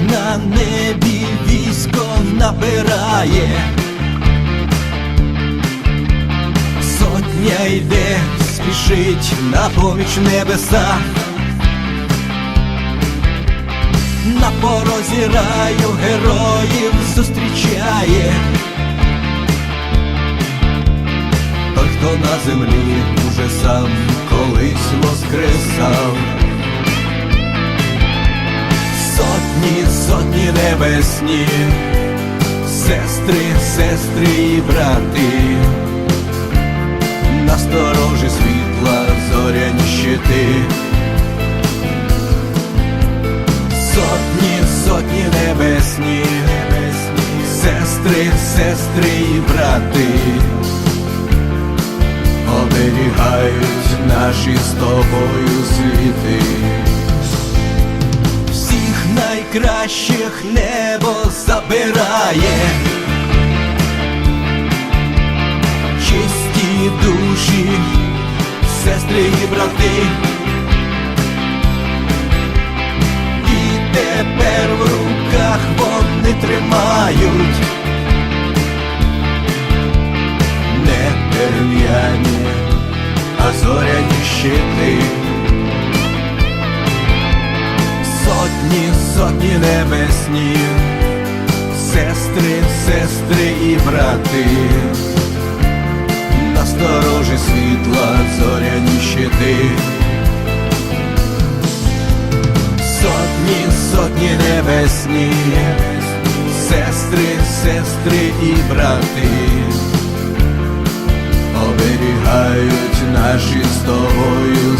на небі військо набирає, сотня йде, спішить на поміч небеса. На порозі раю героїв зустрічає. Той, хто на землі уже сам колись воскресав. Небесні, сестри, сестри і брати, насторожі світла, зоряні щити. Сотні, сотні небесні, сестри, сестри і брати, оберігають наші з тобою світи. Найкращих небо забирає, чисті душі, сестри і брати. І тепер в руках вони тримають не дерев'яні, а зоряні щити. Сотні, небесні, сестри, сестри і брати, насторожі світла, зоряні щити. Сотні, сотні небесні, сестри, сестри і брати, оберігають наші з тобою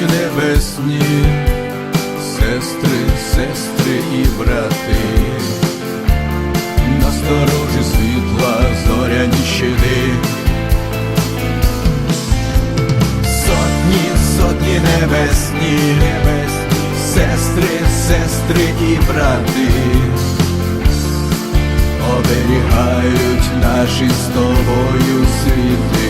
небесні, сестри, сестри і брати, насторожі світла, зоряні щити. Сотні, сотні небесні, небесні, сестри, сестри і брати, оберігають наші з тобою світи.